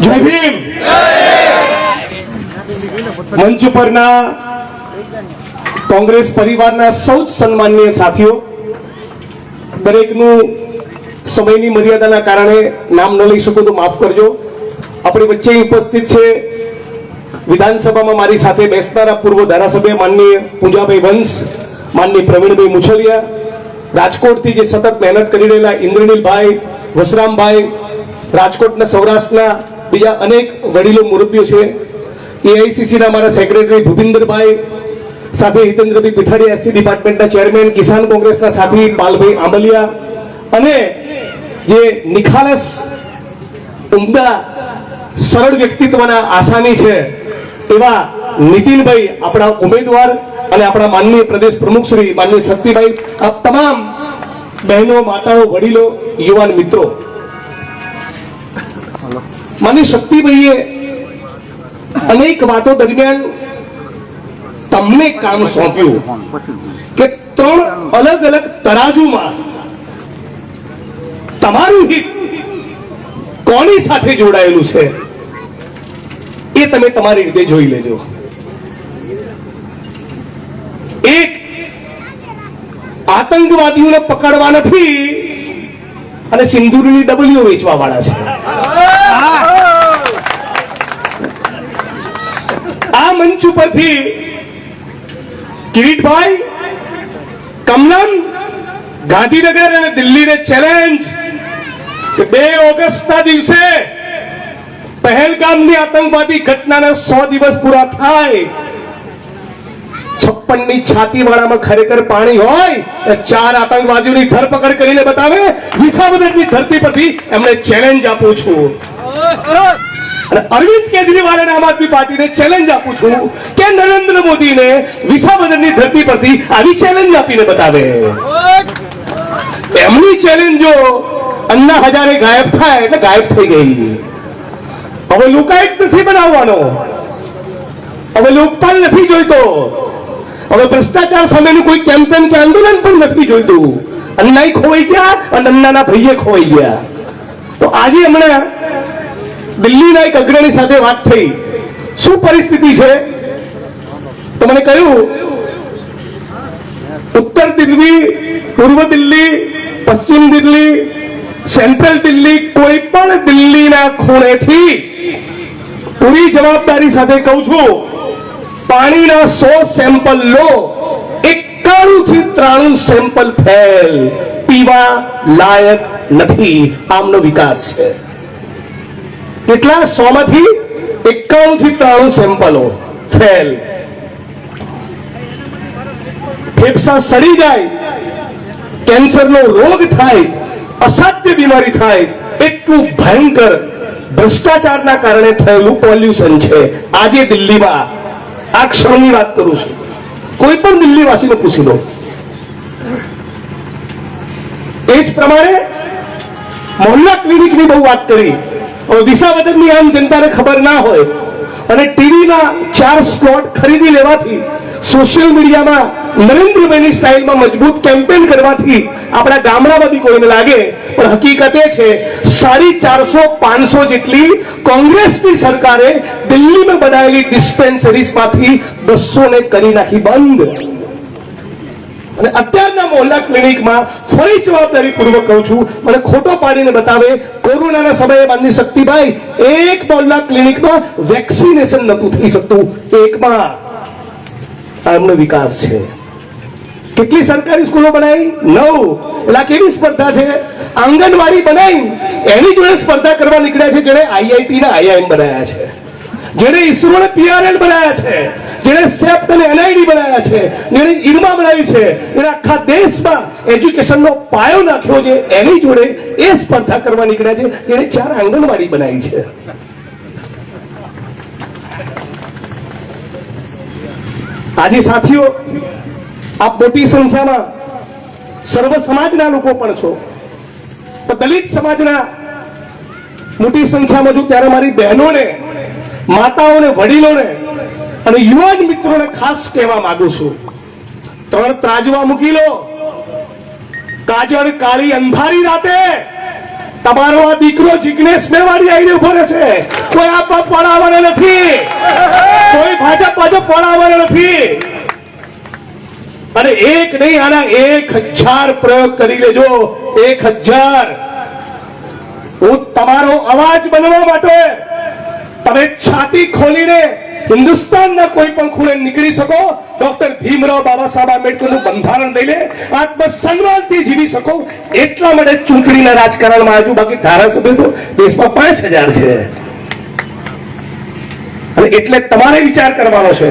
જય ભીમ. મંચ પરના કોંગ્રેસ પરિવારના સૌ સન્માનીય સાથીઓ, દરેકનું સમયની મર્યાદાના કારણે નામ ન લઈ શકું તો માફ કરજો. આપણી વચ્ચે ઉપસ્થિત છે વિધાનસભામાં મારી સાથે બેસનારા પૂર્વ ધારાસભ્ય માનનીય પૂજાભાઈ વંશ માનની પ્રવીણભાઈ મુછલિયા, રાજકોટથી જે સતત મહેનત કરી રહેલા ઇન્દ્રનીલભાઈ, વસરામભાઈ, રાજકોટના સૌરાષ્ટ્રના બીજા અનેક વડીલો મુરબ્બીઓ છે. એઆઈસીસીના મારા સેક્રેટરી ભૂપિન્દરભાઈ સાથે હિતેન્દ્રભાઈ પીઠાડી એસસી ડિપાર્ટમેન્ટના ચેરમેન કિસાન કોંગ્રેસના સાથી પાલભાઈ આંબલિયા અને જે નિખાલસ, ઉમદા, સરળ વ્યક્તિત્વના આસાની છે એવા નીતિનભાઈ આપણા ઉમેદવાર અને આપણા માનનીય પ્રદેશ પ્રમુખ શ્રી માનનીય શક્તિભાઈ, આ તમામ બહેનો, માતાઓ, વડીલો, યુવાન મિત્રો. માની શક્તિભાઈએ અનેક વાતો દરમિયાન તમને કામ સોંપ્યું કે ત્રણ અલગ અલગ તરાજુમાં તમારું હિત કોની સાથે જોડાયેલું છે એ તમે તમારી રીતે જોઈ લેજો. એક, આતંકવાદીઓને પકડવા નથી અને સિંદુરની ડબલીઓ વેચવા વાળા છે. આ મંચ ઉપરથી કિરીટભાઈ, કમલમ, ગાંધીનગર અને દિલ્હીને ચેલેન્જ બે ઓગસ્ટના દિવસે પહેલગામની આતંકવાદી ઘટનાના સો દિવસ પૂરા થાય. છપ્પનની છાતી વાળામાં ખરેખર પાણી હોય ચાર આતંકવાદીઓની ધરપકડ કરીને બતાવે. વિસાવદરની ધરતી પરથી એમને ચેલેન્જ આપું છું. અરવિંદ કેજરીવાલ અને આમ આદમી પાર્ટીને ચેલેન્જ આપું છું કે નરેન્દ્ર મોદીને વિસાવદરની ધરતી પરથી આવી ચેલેન્જ આપીને બતાવે. એમની ચેલેન્જો અન્ના હજારે ગાયબ થાય એટલે ગાયબ થઈ ગઈ. હવે લોકાયુક્ત નથી બનાવવાનો. હવે લોકપાલ નથી જોઈતો. હવે ભ્રષ્ટાચાર સામેનું કોઈ કેમ્પેન કે આંદોલન પણ નથી જોઈતું. અન્નાઈ ખોવાઈ ગયા અને અન્નાના ભાઈએ ખોવાઈ ગયા. તો આજે હમણાં દિલ્હીના એક અગ્રણી સાથે વાત થઈ. શું પરિસ્થિતિ છે? તો મને કહ્યું, ઉત્તર દિલ્હી, પૂર્વ દિલ્હી, પશ્ચિમ દિલ્હી, સેન્ટ્રલ દિલ્હી, કોઈ પણ દિલ્હીના ખૂણેથી પૂરી જવાબદારી સાથે કહું છું, પાણીના સો સેમ્પલ લો. એકાણું થી ત્રાણું સેમ્પલ ફેલ પીવા લાયક નથી. આમનો વિકાસ છે. કેટલા? સો માંથી? એકાણું થી ત્રાણું સેમ્પલો ફેલ ફેફસા સડી જાય. કેન્સરનો રોગ થાય. અસાધ્ય બીમારી થાય. એટલું ભયંકર ભ્રષ્ટાચારના કારણે થયેલું પોલ્યુશન છે. આજે દિલ્હીમાં. આ ક્ષણની વાત કરું છું. કોઈ પણ દિલ્હીવાસીને પૂછી લો. એ જ પ્રમાણે, મોહલ્લા ક્લિનિકની બહુ વાત કરી. હવે વિસાવદરની આમ જનતાને ખબર ના હોય અને ટીવીના ચાર સ્લોટ ખરીદી લેવાથી સોશિયલ મીડિયામાં નરેન્દ્રભાઈની સ્ટાઇલમાં મજબૂત કેમ્પેન કરવાથી આપણા ગામડામાં બી કોઈને લાગે. પણ હકીકત એ છે, સાડી ચારસો, પાંચસો જેટલી કોંગ્રેસની સરકારે દિલ્હીમાં બનાવેલી ડિસ્પેન્સરીઝમાંથી બસો ને કરી નાખી બંધ. અને અત્યારના મોહલ્લા ક્લિનિકમાં ફરી જવાબદારી પૂર્વક કહું છું, મને ખોટો પાડીને બતાવે, કોરોનાના સમયે માનની શક્તિભાઈ એક મોહલ્લા ક્લિનિકમાં વેક્સિનેશન નતું થઈ શકતું એકમાં આ એમનો વિકાસ છે. કેટલી સરકારી સ્કૂલો બનાવી? નવ. એટલે કેવી સ્પર્ધા છે? આંગણવાડી બનાવી, એની જોડે સ્પર્ધા કરવા નીકળ્યા છે, જેણે આઈઆઈટી ને આઈઆઈએમ બનાવ્યા છે. જેને ઈસરો ને પીઆરએલ બનાવ્યા છે જેને સેપ્ટ અને એનઆઈડી બનાવ્યા છે જેને ઇરમા બનાવી છે જેને આખા દેશમાં એજ્યુકેશનનો પાયો નાખ્યો છે, એની જોડે એ સ્પર્ધા કરવા નીકળ્યા છે જેને ચાર આંગણવાડી બનાવી છે. આજે સાથીઓ, આપ મોટી સંખ્યામાં સર્વ સમાજના લોકો પણ છો. તો દલિત સમાજના મોટી સંખ્યામાં છું ત્યારે મારી બહેનોને માતાઓને, વડીલોને અને યુવાન મિત્રોને ખાસ કહેવા માંગુ છું. ત્રણ ત્રાજવા મૂકી લો. કાજળ, કાળી, અંધારી રાતે તમારો આ દીકરો જિગ્નેશ મેવાડી આવીને ઊભો રહેશે. કોઈ આપવા પડાવવાને નથી. કોઈ ભાજપ ભાજપ પડાવવાને નથી. અને એક નહીં, આના એક હજાર પ્રયોગ કરી લેજો. એક હજાર. હું તમારો અવાજ બનવા માટે તમે છાતી ખોલીને હિન્દુસ્તાનના કોઈ પણ ખૂણે નીકળી શકો. ડોક્ટર ભીમરાવ બાબા સાહેબ આંબેડકરનું બંધારણ લઈને આત્મસન્માનથી જીવી શકો. એટલા માટે ચૂંટણીના રાજકારણમાં આજુ બાકી ધારાસભ્ય તો દેશમાં પાંચ હજાર છે. અને એટલે તમારે વિચાર કરવાનો છે.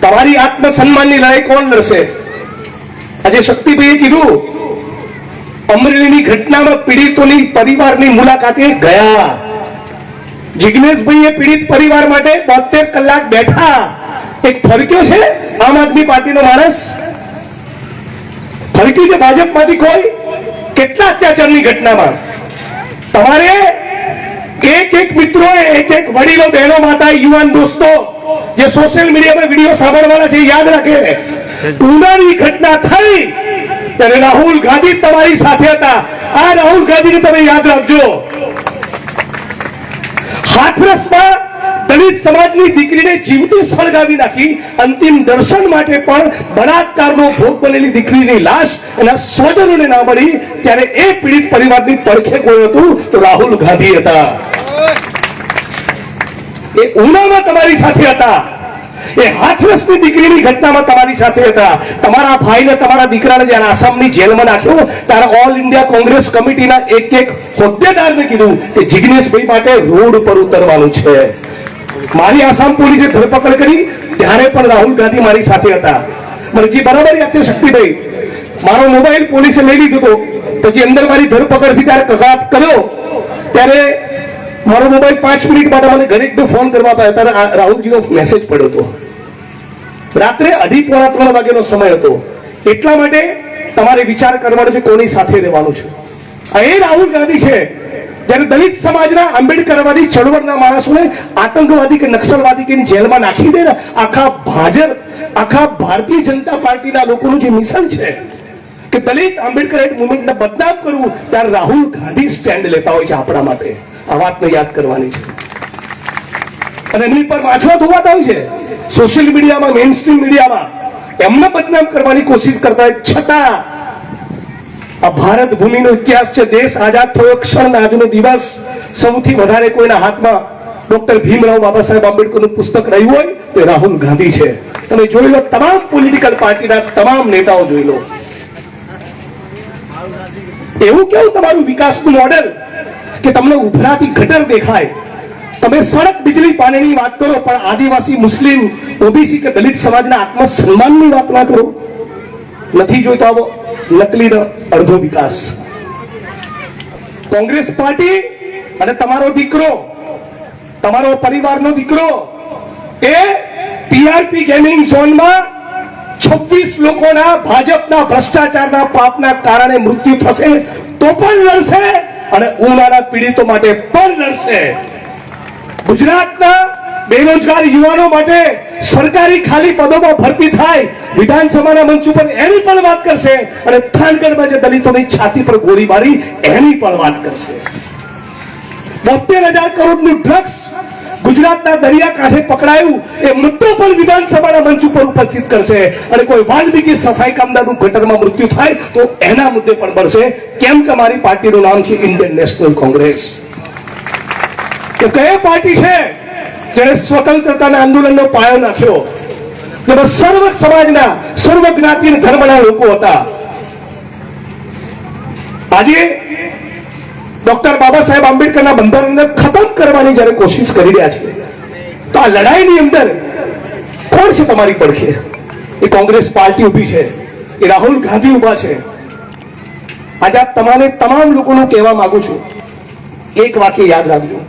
તમારી આત્મસન્માનની લડાઈ કોણ લડશે? આજે શક્તિભાઈએ કીધું, અમરેલીની ઘટનામાં પીડિતોની પરિવારની મુલાકાતે ગયા. જિગ્નેશભાઈએ પીડિત પરિવાર માટે બોતેર કલાક બેઠા. એક ફરક્યો છે આમ આદમી પાર્ટીનો માણસ? ફરક્યું છે ભાજપમાંથી કોઈ? કેટલા અત્યાચારની ઘટનામાં? તમારે એક એક મિત્રો એક એક વડીલો, બહેનો માતા યુવાન દોસ્તો, જે સોશિયલ મીડિયા પર વીડિયો સાંભળવાના છે યાદ રાખે. ઉનાની ઘટના થઈ ત્યારે રાહુલ ગાંધી તમારી સાથે હતા. આ રાહુલ ગાંધીને તમે યાદ રાખજો. હાથરસમાં દલિત સમાજની દીકરીને જીવતી સળગાવી નાખી. અંતિમ દર્શન માટે પણ બળાત્કારનો ભોગ બનેલી દીકરીની લાશ એના સ્વજનોને ના મળી. ત્યારે એ પીડિત પરિવારની પડખે કોઈ હતું તો રાહુલ ગાંધી હતા. એ ઉનામાં તમારી સાથે હતા. એ હાથરસની દીકરીની ઘટનામાં તમારી સાથે હતા. તમારા ભાઈને તમારા દીકરાને જ્યારે આસામની જેલમાં નાખ્યો, ત્યારે ઓલ ઇન્ડિયા કોંગ્રેસ કમિટીના એક એક હોદ્દેદારને કીધું કે જિગ્નેશભાઈ માટે રોડ પર ઉતરવાનું છે. મારી આસામ પોલીસે ધરપકડ કરી, ત્યારે પણ રાહુલ ગાંધી મારી સાથે હતા. મને જે બરાબર યાદ છે શક્તિભાઈ, મારો મોબાઈલ પોલીસે લઈ લીધો હતો. પછી અંદર મારી ધરપકડથી ત્યારે કગાટ કર્યો. ત્યારે મારો મોબાઈલ પાંચ મિનિટ માટે મને ઘરે ફોન કરવા આવ્યો ત્યારે રાહુલજીનો મેસેજ પડ્યો હતો. રાત્રે અઢી પોણા ત્રણ વાગ્યાનો સમય હતો. એટલા માટે તમારે વિચાર કરવાનો છે કોની સાથે રહેવાનું છે. એ રાહુલ ગાંધી છે. જ્યારે દલિત સમાજના આંબેડકરવાદી ચળવળના માણસોને આતંકવાદી કે નક્સલવાદી કે જેલમાં નાખી દે આખા ભાજપ, આખા ભારતીય જનતા પાર્ટીના લોકોનું જે મિશન છે કે દલિત આંબેડકર મુવમેન્ટને બદનામ કરવું, ત્યારે રાહુલ ગાંધી સ્ટેન્ડ લેતા હોય છે આપણા માટે. આ વાતને યાદ કરવાની છે. અને એમની પર વાંચવા ધોવાતા હોય છે. સોશિયલ મીડિયામાં મેઇન સ્ટ્રીમ મીડિયામાં એમને બદનામ કરવાની કોશિશ કરતા છતાં, આ ભારત ભૂમિનો ઇતિહાસ છે. દેશ આઝાદ થયો ક્ષણ આજનો દિવસ. સૌથી વધારે કોઈના હાથમાં ડોક્ટર ભીમરાવ બાબા સાહેબ આંબેડકરનું પુસ્તક રહ્યું હોય, તો રાહુલ ગાંધી છે. તમે જોઈ લો, તમામ પોલિટિકલ પાર્ટીના તમામ નેતાઓ જોઈ લો. એવું કેવું તમારું વિકાસનું મોડેલ કે તમને ઉભરાતી ગટર દેખાય? તમે સડક બિજલી પાણીની વાત કરો, પણ આદિવાસી, મુસ્લિમ, ઓબીસી કે દલિત સમાજના આત્મસન્માનની વાત ના કરો. નથી જોઈતો આવો નકલી અડધો વિકાસ. કોંગ્રેસ પાર્ટી અને તમારો દીકરો, તમારો પરિવારનો દીકરો એ ટીઆરપી ગેમિંગ ઝોનમાં છવ્વીસ લોકોના ભાજપના ભ્રષ્ટાચારના પાપના કારણે મૃત્યુ થશે તો પણ લડશે અને ઉનાળા પીડિતો માટે પણ લડશે. ગુજરાતના બેરોજગાર યુવાનો માટે સરકારી ખાલી પદોમાં ભરતી થાય, વિધાનસભાના મંચ ઉપર એની પણ વાત કરશે અને થાનગઢમાં જે દલિતોની છાતી પર ગોળી મારી, એની પણ વાત કરશે. બોતેર હજાર કરોડનું ડ્રગ્સ ગુજરાતના દરિયાકાંઠે પકડાયું, એ મુદ્દો પણ વિધાનસભાના મંચ ઉપર ઉપસ્થિત કરશે. અને કોઈ વાલ્મીકી સફાઈ કામદારનું ગટરમાં મૃત્યુ થાય, તો એના મુદ્દે પણ બળશે કેમ કે મારી પાર્ટીનું નામ છે ઇન્ડિયન નેશનલ કોંગ્રેસ. તો કઈ પાર્ટી છે? જેણે સ્વતંત્રતાના આંદોલનનો પાયો નાખ્યો. જેમાં સર્વ સમાજના, સર્વ જ્ઞાતિ ધર્મના લોકો હતા. આજે ડોક્ટર બાબા સાહેબ આંબેડકરના બંધારણને ખતમ કરવાની જ્યારે કોશિશ કરી રહ્યા છે, તો આ લડાઈની અંદર કોણ છે તમારી પડખે? એ કોંગ્રેસ પાર્ટી ઊભી છે, એ રાહુલ ગાંધી ઊભા છે. આજે આ તમારે તમામ લોકોનું કહેવા માંગુ છું. એક વાક્ય યાદ રાખજો.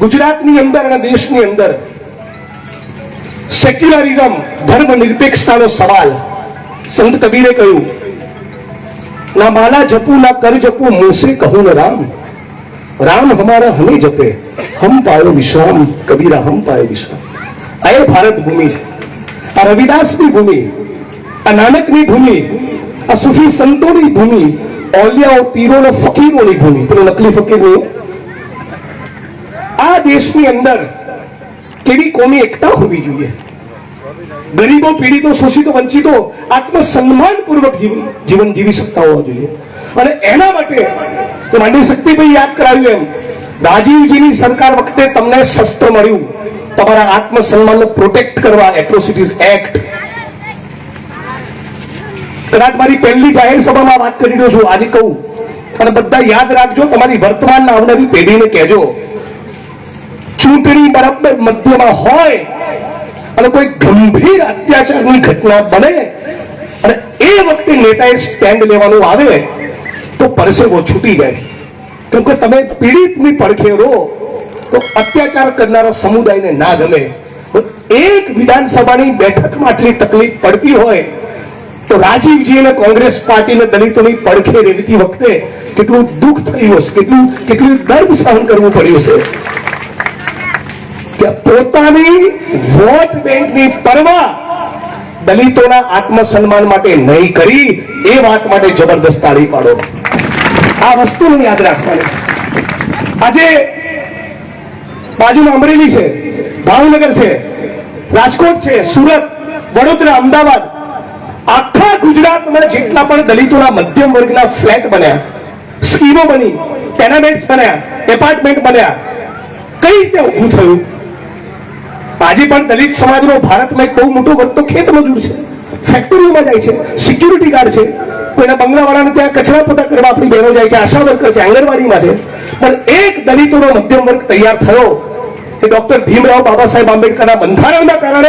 ગુજરાતની અંદર અને દેશની અંદર સેક્યુલરિઝમ ધર્મ નિરપેક્ષતાનો સવાલ. સંત કબીરે કહ્યું, ના માલા જપું, ના કર જપું, મોસે કહું ને રામ. રામ હમારા હમે જપે, હમ પાયો વિશ્રામ. કબીરા, હમ પાયો વિશ્રામ. આ એ ભારત ભૂમિ છે. આ રવિદાસની ભૂમિ, આ નાનકની ભૂમિ, આ સુફી સંતોની ભૂમિ ઓલિયાઓ પીરોનો ફકીરોની ભૂમિ. પેલો નકલી ફકીર નહીં આ દેશની અંદર કેવી કોમી એકતા હોવી જોઈએ? ગરીબો, પીડિતો, શોષિતો, વંચિતો આત્મસન્માન પૂર્વક જીવન જીવી શકતા હોવા જોઈએ. અને એના માટે તો માંડી શક્તિભાઈ યાદ કરાવ્યું એમ, રાજીવજીની સરકાર વખતે તમને શસ્ત્ર મળ્યું. તમારા આત્મસન્માનને પ્રોટેક્ટ કરવા એટ્રોસિટીઝ એક્ટ કદાચ મારી પહેલી જાહેર સભામાં વાત કરી રહ્યો છું, આજે કહું. અને બધા યાદ રાખજો, તમારી વર્તમાન આવનારી પેઢીને કહેજો. ચૂંટણી બરાબર મધ્યમાં હોય અને કોઈ ગંભીર અત્યાચારની ઘટના બને અને એ વખતે નેતાએ સ્ટેન્ડ લેવાનું આવે તો પરસેવો છૂટી જાય. કેમ કે તમે પીડિતની પડખે રો તો અત્યાચાર કરનારા સમુદાયને ના ગમે. એક વિધાનસભાની બેઠકમાં આટલી તકલીફ પડતી હોય તો રાજીવજી અને કોંગ્રેસ પાર્ટીને દલિતોની પડખે રેડતી વખતે કેટલું દુઃખ થયું હશે, કેટલું કેટલું દર્દ સહન કરવું પડ્યું છે કે પોતાની વોટ બેંકની પરવા દલિતોના આત્મસન્માન માટે નહીં કરી, એ વાત માટે જબરદસ્ત તાળી પાડો. આ વસ્તુને યાદ રાખવાની આજે બાજુમાં અમરેલી છે, ભાવનગર છે, રાજકોટ છે, સુરત, વડોદરા, અમદાવાદ, આખા ગુજરાતમાં જેટલા પણ દલિતોના મધ્યમ વર્ગના ફ્લેટ બન્યા, સ્કીમો બની, ટેનામેન્ટ્સ બન્યા, એપાર્ટમેન્ટ બન્યા, કઈ રીતે ઊભું થયું? આજે પણ દલિત સમાજનો ભારતમાં એક બહુ મોટો વધતો ખેત છે. ફેક્ટરીઓમાં જાય છે. સિક્યુરિટી ગાર્ડ છે. કોઈના બંગલાવાળાને ત્યાં કચરા પોતા કરવા આપણી બહેનો જાય છે. આશા વર્કર છે. આંગણવાડીમાં છે. પણ એક દલિતોનો મધ્યમ વર્ગ તૈયાર થયો. એ ડોક્ટર ભીમરાવ બાબા સાહેબ આંબેડકરના બંધારણના કારણે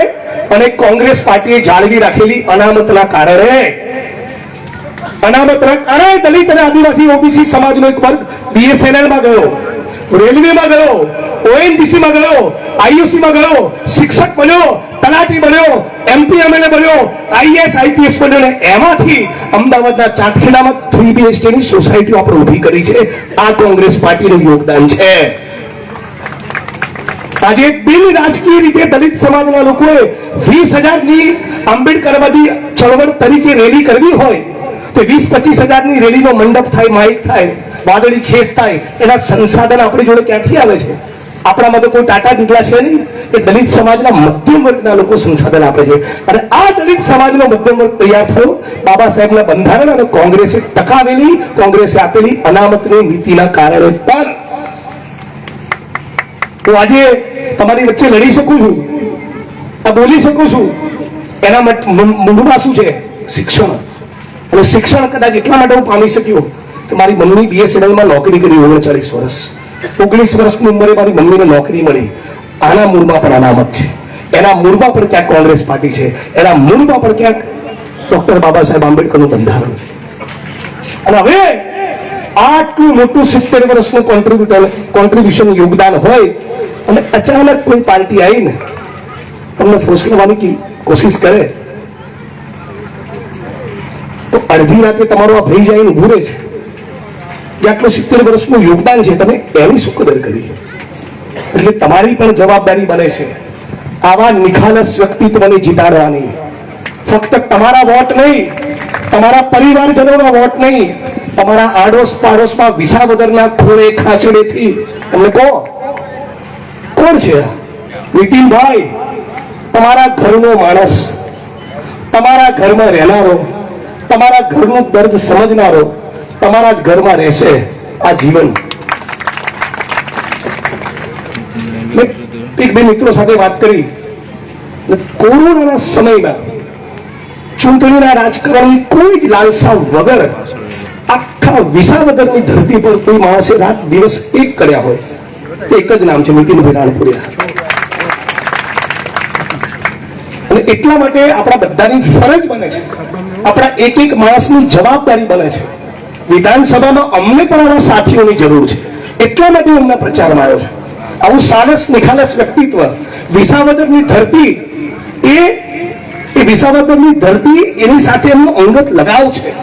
અને કોંગ્રેસ પાર્ટીએ જાળવી રાખેલી અનામતના કારણે. અનામતના કારણે દલિત અને આદિવાસી ઓબીસી સમાજનો એક વર્ગ બીએસએનએલમાં ગયો. રેલવેમાં ગયો. ઓએનજીસી માં ગયો. આઈયુસી માં ગયો, શિક્ષક બન્યો, તલાટી બન્યો, એમપી, એમએલએ બન્યો આઈએસ આઈપીએસ બન્યો ને એમાંથી અમદાવાદના ચાંદખેડામાં થ્રી બીએચકે ની સોસાયટીઓ આપણે ઊભી કરી છે. આ કોંગ્રેસ પાર્ટીનું યોગદાન છે. આજે બિન રાજકીય રીતે દલિત સમાજના લોકોએ વીસ હજારની આંબેડકરવાદી ચળવળ તરીકે રેલી કરવી હોય, તો વીસ પચીસ હજારની રેલીનો મંડપ થાય માઇક થાય, વાદળી ખેસ થાય, એના સંસાધન આપણી જોડે ક્યાંથી આવે છે? આપણામાં તો કોઈ ટાટા નીકળ્યા છે નહીં. કે દલિત સમાજના મધ્યમ વર્ગના લોકો સંસાધન આપે છે. અને આ દલિત સમાજનો મધ્યમ વર્ગ તૈયાર થયો. બાબા સાહેબના બંધારણ અને કોંગ્રેસે ટકાવેલી, કોંગ્રેસે આપેલી અનામતની નીતિના કારણે પણ. હું આજે તમારી વચ્ચે લડી શકું છું. આ બોલી શકું છું. એના મૂળમાં શું છે શિક્ષણ. અને શિક્ષણ કદાચ એટલા માટે હું પામી શક્યો કે મારી મમ્મી બીએસએનએલમાં નોકરી કરી ઓગણચાળીસ વર્ષ. ઓગણીસ વર્ષની ઉંમરે મારી મમ્મીને નોકરી મળી. આના મૂળમાં પણ અનામત છે. એના મૂળમાં પણ ક્યાંક કોંગ્રેસ પાર્ટી છે. એના મૂળમાં પણ ક્યાંક ડોક્ટર બાબા સાહેબ આંબેડકરનું બંધારણ છે. અને હવે આટલું મોટું સિત્તેર વર્ષનું કોન્ટ્રીબ્યુટર કોન્ટ્રીબ્યુશન યોગદાન હોય અને અચાનક કોઈ પાર્ટી આવીને તમને ફોસલવાની કોશિશ કરે, તો અડધી રાતે તમારો આ ભાઈ જાય ને ભૂરે છે. જે આટલું સિત્તેર વર્ષનું યોગદાન છે તમે એની શું કદર કરી એટલે તમારી પણ જવાબદારી બને છે. આવા નિખાલસ વ્યક્તિત્વને જીતાડવાની. ફક્ત તમારા વોટ નહીં, તમારા પરિવારજનોના વોટ નહીં, તમારા આડોશ પાડોશમાં વિસાવદરના ખોળે ખાચડેથી તમને કહો, કોણ છે નીતિનભાઈ, તમારા ઘરનો માણસ, તમારા ઘરમાં રહેનારો, તમારા ઘરનું દર્દ સમજનારો તમારા જ ઘરમાં રહેશે આ જીવન. એક બે મિત્રો સાથે વાત કરી કોરોનાના સમયમાં ચૂંટણીના રાજકારણની કોઈ જ લાલસા વગર આખા વિસાવદરની ધરતી પર કોઈ માણસે રાત દિવસ એક કર્યા હોય. તે એક જ નામ છે નીતિનભાઈ રાણપુરિયા. અને એટલા માટે આપણા બધાની ફરજ બને છે. આપણા એક એક માણસની જવાબદારી બને છે. વિધાનસભામાં અમને પણ આવા સાથીઓની જરૂર છે. એટલા માટે અમને પ્રચારમાં આવ્યો છે. આવું સારસ નિખાલસ વ્યક્તિત્વ વિસાવદરની ધરતી એ એ વિસાવદરની ધરતી એની સાથે એમનો અંગત લગાવ છે.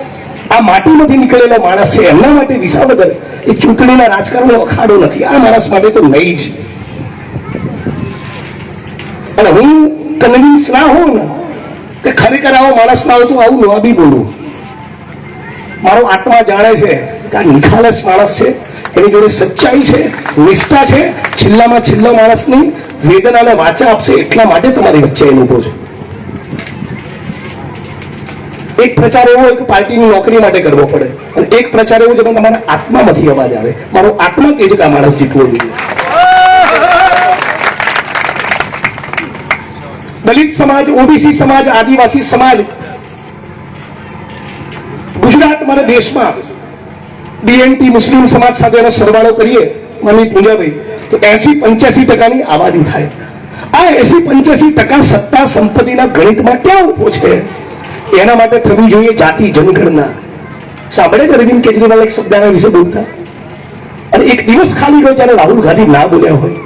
આ માટીમાંથી નીકળેલો માણસ છે. એમના માટે વિસાવદર એ ચૂંટણીના રાજકારણનો અખાડો નથી. આ માણસ માટે તો નહીં જ. અને હું કન્વિન્સ ના હોઉં ને, કે ખરેખર આવો માણસ ના હોય તો આવું ન બી બોલું. મારો આત્મા જાણે છે કે આ નિખાલસ માણસ છે, એની જોડે સચ્ચાઈ છે, નિષ્ઠા છે, છેલ્લામાં છેલ્લો માણસની વેદનાને વાચા આપશે એટલા માટે તમારી વચ્ચે એને ઊભો છે. એક પ્રચાર એવો કે પાર્ટીની નોકરી માટે કરવો પડે અને એક પ્રચાર એવો કે તમારા આત્મામાંથી અવાજ આવે. મારો આત્મા કે છે કે માણસ જીતવો જોઈએ? દલિત સમાજ, ઓબીસી સમાજ, આદિવાસી સમાજ ગુજરાત દેશમાં બીએનટી મુસ્લિમ સમાજ સાથે સરવાળો કરીએ, મમ્મી પૂજાભાઈ તો એસી પંચ્યાસી ટકાની આબાદી થાય. આ એસી પંચ્યાસી ટકા સત્તા સંપત્તિના ગણિતમાં ક્યાં ઊભો છે? એના માટે થવી જોઈએ જાતિ જનગણના. સાંભળે છે અરવિંદ કેજરીવાલ એક શબ્દ વિશે બોલતા? અને એક દિવસ ખાલી ગયો ત્યારે રાહુલ ગાંધી ના બોલ્યા હોય.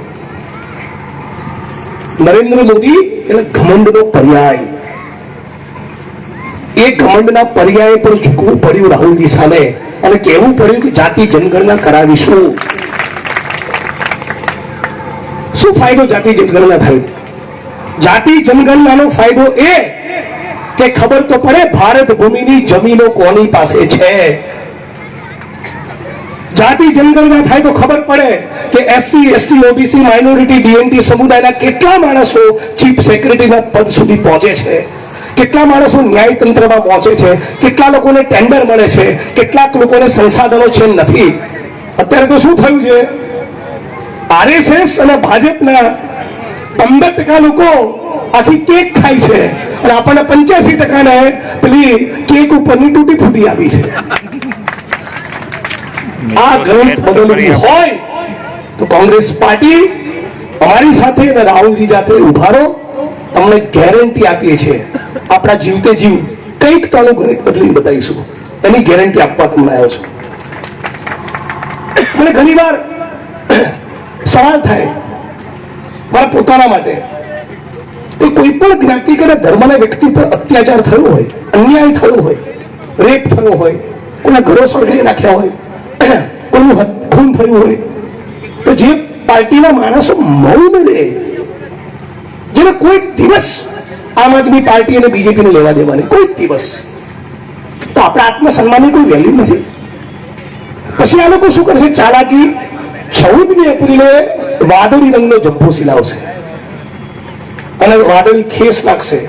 નરેન્દ્ર મોદી એટલે ઘમંડનો પર્યાય. એ ઘમંડના પર્યાય પણ ઝૂકવું પડ્યું રાહુલજી સામે. અને કહેવું પડ્યું કે જાતિ જનગણના કરાવીશું. શું ફાયદો જાતિ જનગણના થયો? જાતિ જનગણનાનો ફાયદો એ કે ખબર તો પડે ભારત ભૂમિની જમીનો કોની પાસે છે? જાતિ જનગણના થાય તો ખબર પડે કે SC ST OBC minority DNT સમુદાયના કેટલા માણસો ચીફ સેક્રેટરીના પદ સુધી પહોંચે છે. કેટલા માણસો ન્યાયતંત્રમાં પહોંચે છે? કેટલા લોકોને ટેન્ડર મળે છે? કેટલાક લોકોને સંસાધનો છે નથી? અત્યારે તો શું થયું છે? આરએસએસ અને ભાજપના પંદર ટકા લોકો આથી કેક ખાય છે અને આપણને પંચ્યાસી ટકાને પેલી કેક ઉપરની તૂટી ફૂટી આવી છે. આ ગણિત બદલવી હોય તો કોંગ્રેસ પાર્ટી અમારી સાથે અને રાહુલજી સાથે ઉભારો, તમને ગેરંટી આપીએ છીએ. આપણા જીવતે જીવ કંઈક તો આનું બદલીને બતાવીશું. એની ગેરંટી આપવા તમને આવ્યો છું. મને ઘણી વાર સવાલ થાય મારા પોતાના માટે કે કોઈ પણ જ્ઞાતિ કે ધર્મના વ્યક્તિ પર અત્યાચાર થયો હોય, અન્યાય થયો હોય, રેપ થયો હોય, કોઈના ઘરો સળગાવી નાખ્યા હોય, કોઈનું ખૂન થયું હોય, તો જે પાર્ટીના માણસો મૌન રહે, જેને કોઈ દિવસ આમ પાર્ટી અને બીજેપીને લેવા દેવાની. કોઈ દિવસ. તો આપણા આત્મસન્માનની કોઈ વેલ્યુ નથી. પછી આ લોકો શું કરશે? ચાલાકી ચૌદમી એપ્રિલે વાદળી રંગનો જબ્બો સિલાવશે. અને વાદળી ખેસ લાગશે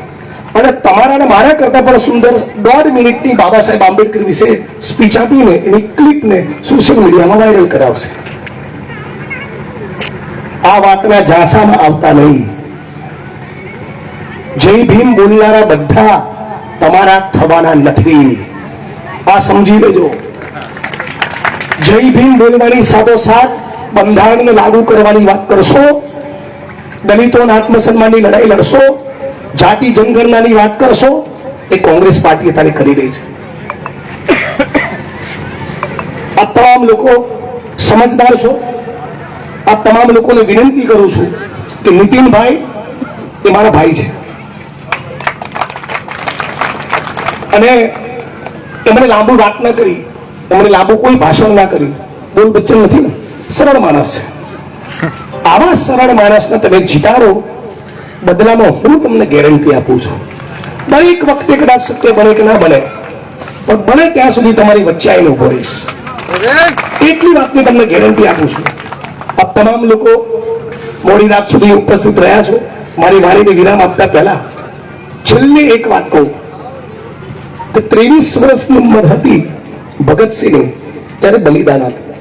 અને તમારા અને મારા કરતા પણ સુંદર દોઢ મિનિટની બાબા સાહેબ આંબેડકર વિશે સ્પીચ આપીને એની ક્લિપને સોશિયલ મીડિયામાં વાયરલ કરાવશે. આ વાતના ઝાંસામાં આવતા નહીં. જય ભીમ બોલનારા બધા તમારા થવાના નથી. આ સમજી લેજો. જય ભીમ બોલવાની સાથોસાથ બંધારણને લાગુ કરવાની વાત કરશો, દલિતોના આત્મસન્માનની લડાઈ લડશો, જાતિ જનગણનાની વાત કરશો, એ કોંગ્રેસ પાર્ટી અત્યારે કરી રહી છે. આ તમામ લોકો સમજદાર છો. આ તમામ લોકોને વિનંતી કરું છું કે નીતિનભાઈ એ મારા ભાઈ છે. અને એમણે લાંબુ વાત ના કરી. એમણે લાંબુ કોઈ ભાષણ ના કરી બોલ બચ્ચન નથી સરળ માણસ છે. આવા સરળ માણસને તમે જીતાડો, બદલામાં હું તમને ગેરંટી આપું છું. દરેક વખતે કદાચ સત્ય બને કે ના બને, પણ બને ત્યાં સુધી તમારી વચ્ચે આવીને ઊભો રહીશ. એટલી વાતની તમને ગેરંટી આપું છું. આપ તમામ લોકો મોડી રાત સુધી ઉપસ્થિત રહ્યા છો. મારી વાણીને વિરામ આપતા પહેલા છેલ્લી એક વાત કહું. કે ત્રેવીસ વર્ષની ઉંમર હતી ભગતસિંહની, ત્યારે બલિદાન આપ્યું.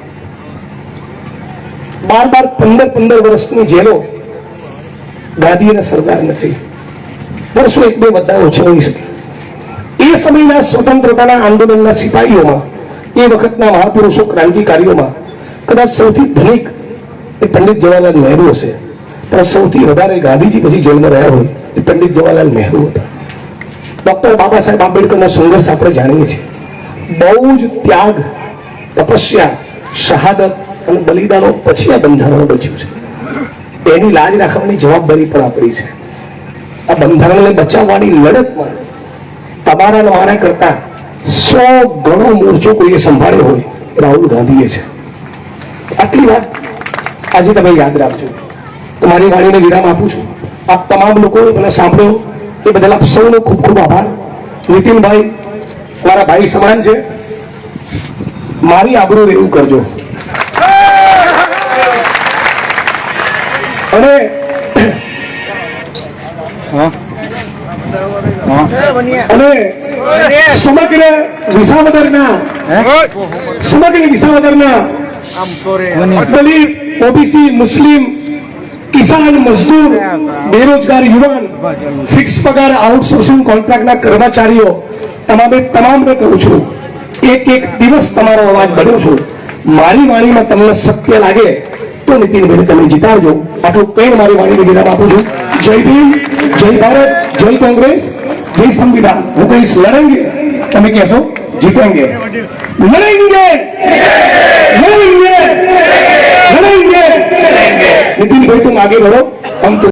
બાર બાર પંદર પંદર વર્ષની જેલો ગાદી અને સરદાર નથી વર્ષો એક બે બધા ઓછા હોઈ શકે. એ સમયના સ્વતંત્રતાના આંદોલનના સિપાહીઓમાં, એ વખતના મહાપુરુષો ક્રાંતિકારીઓમાં, કદાચ સૌથી ધનિક એ પંડિત જવાહરલાલ નહેરુ હશે. પણ સૌથી વધારે ગાંધીજી પછી જેલમાં રહ્યા હોય એ પંડિત જવાહરલાલ નહેરુ હતા. ડોક્ટર બાબા સાહેબ આંબેડકરનો સંઘર્ષ આપણે જાણીએ છીએ. બહુ જ ત્યાગ, તપસ્યા, શહાદત અને બલિદાનો પછી આ બંધારણ બચ્યું છે. એની લાજ રાખવાની જવાબદારી પણ આપણી છે. આ બંધારણને બચાવવાની લડતમાં તમારા મારા કરતા સો ગણો મોરચો કોઈએ સંભાળ્યો હોય રાહુલ ગાંધીએ છે. આટલી વાત આજે તમે યાદ રાખજો. તમારી વાણીને વિરામ આપું છું. આપ તમામ લોકોએ મને સાંભળ્યો એ બદલ આપ સૌનો ખૂબ ખૂબ આભાર. નીતિનભાઈ મારા ભાઈ સમાન છે. મારી આબરૂ એવું કરજો. અને અને સમગ્ર વિસાવદરના સમગ્ર વિસાવદરના દલિત ઓબીસી મુસ્લિમ કિસાન મજદૂર બેરોજગાર યુવાન ફિક્સ પગાર આઉટસોર્સિંગ કોન્ટ્રાક્ટના કર્મચારીઓ તમામે તમામને કહું છું એક એક દિવસ તમારો અવાજ બન્યો છું. મારી વાણીમાં તમને સત્ય લાગે તો નીતિનભાઈ તમે જીતાડજો. આટલું કઈ મારી વાણીને વિરામ આપું છું. જય ભીમ જય ભારત જય કોંગ્રેસ જય સંવિધાન. હું કહીશ લડેંગે. તમે કહેશો જીતેંગે. લડેંગે! લડેંગે! લड़ेंगे नितिन भाई तुम आगे बढ़ो हम तुम